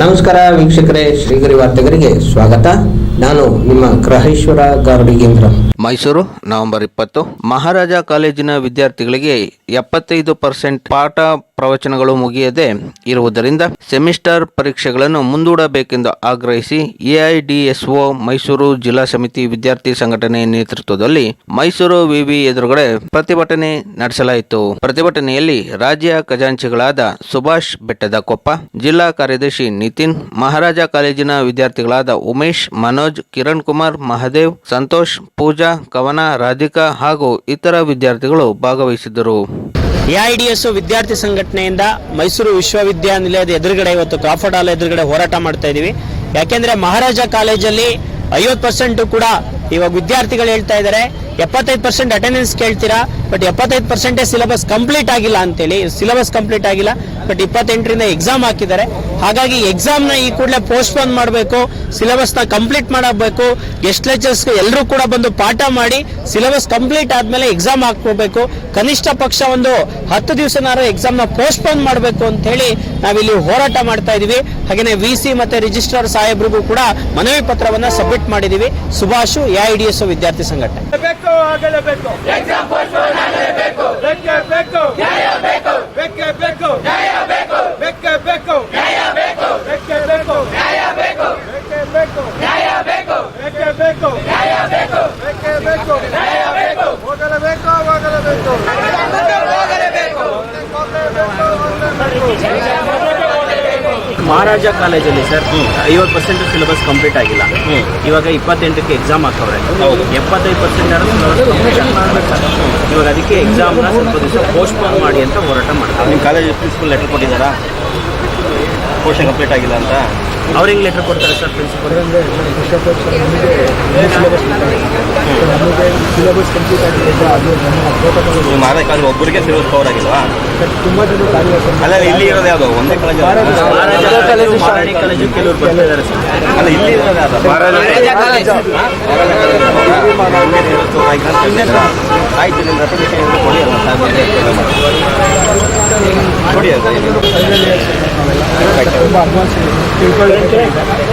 ನಮಸ್ಕಾರ ವೀಕ್ಷಕರೇ, ಶ್ರೀಗರಿ ವಾರ್ತೆಗರಿಗೆ ಸ್ವಾಗತ. ನಾನು ನಿಮ್ಮ ಗ್ರಹೇಶ್ವರ ಗಾರ್ಡಿಗೇಂದ್ರ ಮೈಸೂರು, ನವೆಂಬರ್ ಇಪ್ಪತ್ತು. ಮಹಾರಾಜ ಕಾಲೇಜಿನ ವಿದ್ಯಾರ್ಥಿಗಳಿಗೆ ಎಪ್ಪತ್ತೈದು ಪರ್ಸೆಂಟ್ ಪಾಠ ಪ್ರವಚನಗಳು ಮುಗಿಯದೆ ಇರುವುದರಿಂದ ಸೆಮಿಸ್ಟರ್ ಪರೀಕ್ಷೆಗಳನ್ನು ಮುಂದೂಡಬೇಕೆಂದು ಆಗ್ರಹಿಸಿ ಎಐಡಿಎಸ್ಒ ಮೈಸೂರು ಜಿಲ್ಲಾ ಸಮಿತಿ ವಿದ್ಯಾರ್ಥಿ ಸಂಘಟನೆ ನೇತೃತ್ವದಲ್ಲಿ ಮೈಸೂರು ವಿವಿ ಎದುರುಗಡೆ ಪ್ರತಿಭಟನೆ ನಡೆಸಲಾಯಿತು. ಪ್ರತಿಭಟನೆಯಲ್ಲಿ ರಾಜ್ಯ ಖಜಾಂಚಿಗಳಾದ ಸುಭಾಷ್ ಬೆಟ್ಟದ ಕೊಪ್ಪ ಜಿಲ್ಲಾ ಕಾರ್ಯದರ್ಶಿ ನಿತಿನ್, ಮಹಾರಾಜ ಕಾಲೇಜಿನ ವಿದ್ಯಾರ್ಥಿಗಳಾದ ಉಮೇಶ್, ಮನೋಜ್, ಕಿರಣ್ ಕುಮಾರ್, ಮಹದೇವ್, ಸಂತೋಷ್, ಪೂಜಾ, ಕವನ, ರಾಧಿಕಾ ಹಾಗೂ ಇತರ ವಿದ್ಯಾರ್ಥಿಗಳು ಭಾಗವಹಿಸಿದ್ದರು. ಎಐಡಿಎಸ್ ವಿದ್ಯಾರ್ಥಿ ಸಂಘಟನೆಯಿಂದ ಮೈಸೂರು ವಿಶ್ವವಿದ್ಯಾನಿಲಯದ ಎದುರುಗಡೆ ಇವತ್ತು ಕ್ರಾಫರ್ಡ್ ಹಾಲ್ ಎದುರುಗಡೆ ಹೋರಾಟ ಮಾಡ್ತಾ ಇದೀವಿ ಯಾಕೆಂದ್ರೆ ಮಹಾರಾಜ ಕಾಲೇಜಲ್ಲಿ ಐವತ್ತು ಪರ್ಸೆಂಟ್ ಕೂಡ ಇವಾಗ ವಿದ್ಯಾರ್ಥಿಗಳು ಹೇಳ್ತಾ ಇದ್ದಾರೆ. ಎಪ್ಪತ್ತೈದು ಪರ್ಸೆಂಟ್ ಅಟೆಂಡೆನ್ಸ್ ಕೇಳ್ತೀರಾ? ಬಟ್ ಎಪ್ಪತ್ತೈದು ಪರ್ಸೆಂಟೇ ಸಿಲೆಬಸ್ ಕಂಪ್ಲೀಟ್ ಆಗಿಲ್ಲ ಅಂತೇಳಿ ಸಿಲೆಬಸ್ ಕಂಪ್ಲೀಟ್ ಆಗಿಲ್ಲ ಬಟ್ ಇಪ್ಪತ್ತೆಂಟರಿಂದ ಎಕ್ಸಾಮ್ ಹಾಕಿದ್ದಾರೆ. ಹಾಗಾಗಿ ಎಕ್ಸಾಮ್ನ ಈ ಕೂಡಲೇ ಪೋಸ್ಟ್ಪೋನ್ ಮಾಡಬೇಕು ಸಿಲೆಬಸ್ನ ನ ಕಂಪ್ಲೀಟ್ ಮಾಡಬೇಕು ಗೆಸ್ಟ್ ಲೆಕ್ಚರ್ಸ್ ಎಲ್ಲರೂ ಕೂಡ ಬಂದು ಪಾಠ ಮಾಡಿ ಸಿಲೆಬಸ್ ಕಂಪ್ಲೀಟ್ ಆದ್ಮೇಲೆ ಎಕ್ಸಾಮ್ ಹಾಕೋಬೇಕು ಕನಿಷ್ಠ ಪಕ್ಷ ಒಂದು ಹತ್ತು ದಿವಸನಾರು ಎಕ್ಸಾಮ್ನ ಪೋಸ್ಟ್ಪೋನ್ ಮಾಡಬೇಕು ಅಂತ ಹೇಳಿ ನಾವಿಲ್ಲಿ ಹೋರಾಟ ಮಾಡ್ತಾ ಇದ್ದೀವಿ ಹಾಗೇನೇ ವಿ ಸಿ ಮತ್ತು ರಿಜಿಸ್ಟ್ರಾರ್ ಸಾಹೇಬ್ರಿಗೂ ಕೂಡ ಮನವಿ ಪತ್ರವನ್ನ ಸಬ್ಮಿಟ್ ಮಾಡಿದೀವಿ. ಸುಭಾಷು ಎಐಡಿಎಸ್ ವಿದ್ಯಾರ್ಥಿ ಸಂಘಟನೆ. ಮಹಾರಾಜ ಕಾಲೇಜಲ್ಲಿ ಸರ್ ಐವತ್ತು ಪರ್ಸೆಂಟ್ ಸಿಲೆಬಸ್ ಕಂಪ್ಲೀಟ್ ಆಗಿಲ್ಲ. ಇವಾಗ ಇಪ್ಪತ್ತೆಂಟಕ್ಕೆ ಎಕ್ಸಾಮ್ ಹಾಕವ್ರೆ ಎಪ್ಪತ್ತೈದು ಪರ್ಸೆಂಟ್ ಕಂಪ್ಲೀಟ್ ಮಾಡಬೇಕು ಇವಾಗ ಅದಕ್ಕೆ ಎಕ್ಸಾಮ್ನ ಸ್ವಲ್ಪ ದಿವಸ ಪೋಸ್ಟ್ಪೋನ್ ಮಾಡಿ ಅಂತ ಹೋರಾಟ ಮಾಡ್ತಾರೆ. ನಿಮ್ಮ ಕಾಲೇಜ್ ಪ್ರಿನ್ಸಿಪಲ್ ಲೆಟರ್ ಕೊಟ್ಟಿದ್ದಾರಾ? ಪೋರ್ಷನ್ ಕಂಪ್ಲೀಟ್ ಆಗಿಲ್ಲ ಅಂತ? ಅವ್ರಿಗೆ ಹೆಂಗ್ ಲೆಟರ್ ಕೊಡ್ತಾರೆ ಸರ್ ಪ್ರಿನ್ಸಿಪಲ್ ಸಿಲೆಬಸ್ ಕಂಪ್ಲೀಟ್ ಆಗಿದೆ. ಅದು ನೀವು ಮಾಡಬೇಕಾದ್ರೆ ಕಾಲೇಜ್ ಒಬ್ಬರಿಗೆ ಸಿಲೆಬಸ್ ಕವರ್ ಆಗಿಲ್ವಾ? ತುಂಬ ಜನ ಕಾರ್ಯ ಅಲ್ಲ ಇಲ್ಲಿ ಇರೋದು ಯಾವುದು? ಒಂದೇ ಕಾಲೇಜ್ ಮಹಾರಾಜ ಕಾಲೇಜು ಕೆಲವರು ಬರ್ತಿದ್ದಾರೆ ಸರ್ ಅಲ್ಲ ಇಲ್ಲಿ ಇರೋದು ಯಾವ್ದು? ಆಯ್ತು ನಿಮ್ಮ ಕೊಡಿ ಅಲ್ಲ ಕೊಡಿ ಅದು ತುಂಬ ಅಡ್ವಾನ್ಸ್ ತಿಳ್ಕೊಳ್ಳೋಕ್ಕೆ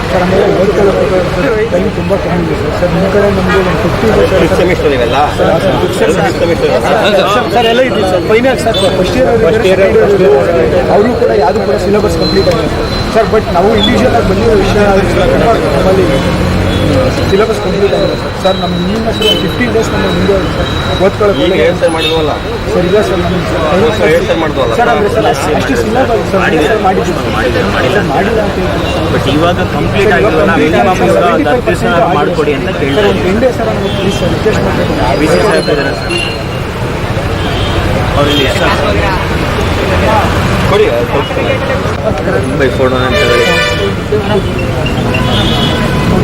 ಸರ್ ಆಮೇಲೆ ಓದ್ಕೊಳ್ಳೋಕೆ ಟೈಮ್ ತುಂಬ ಕಮ್ಮಿ ಇದೆ ಸರ್ ನಿಮ್ಮ ಕಡೆ ನಮಗೆ ಒಂದು ಸೆಮಿಸ್ಟರ್ ಇವೆಲ್ಲ ಸರ್ ಎಲ್ಲ ಇದೆ sir final sir first year ಅವರು ಕೂಡ ಯಾವುದು ಕೂಡ ಸಿಲೆಬಸ್ ಕಂಪ್ಲೀಟ್ ಆಗಿದೆ ಸರ್ ಬಟ್ ನಾವು ಇಂಡಿವಿಜುವಲ್ ಆಗಿ ಬಂದಿರೋ ವಿಷಯ ನಮ್ಮಲ್ಲಿ ಸಿಲೆಬಸ್ ಕಂಪ್ಲೀಟ್ ಆಗಿದೆ ಸರ್. ಸರ್ ನಮ್ಮ ಇನ್ನೂ ಸರ್ ಫಿಫ್ಟೀನ್ ಡೇಸ್ ನಮ್ಮ ಮುಂದೆ ಸರ್ ಓದ್ಕೊಳ್ಳೋಕೆ ಮಾಡಿದ್ವಲ್ಲ? ಸರ್ ಇಲ್ಲ ಸರ್ ನಮ್ಮ ಸರ್ ಮಾಡಿದ್ವಲ್ಲ? ಸರ್ ಅಂದರೆ ಸರ್ ಅಷ್ಟು ಸಿಲೆಬಸ್ ಸರ್. ಮಾಡಿದ್ದೀವಿ. ಮಾಡಿಲ್ಲ ಅಂತ ಹೇಳ್ತೀನಿ ಬಟ್ ಇವಾಗ ಕಂಪ್ಲೀಟ್ ಆಗಿರೋಲ್ಲ ಮಾಡಿಕೊಡಿ ಅಂತ sir sir please sir request ಮಾಡಬೇಕು ಕೊಡಿ. ಬೈ ಫೋಟೋ ಅಂತ ಹೇಳಿ ಕೊಡಿ ಬೇಡ ಫೋಟೋ ತೆಗೆದು ಬೇಡ ಫೋಟೋ ಫೋಟೋ ತೆಗಿ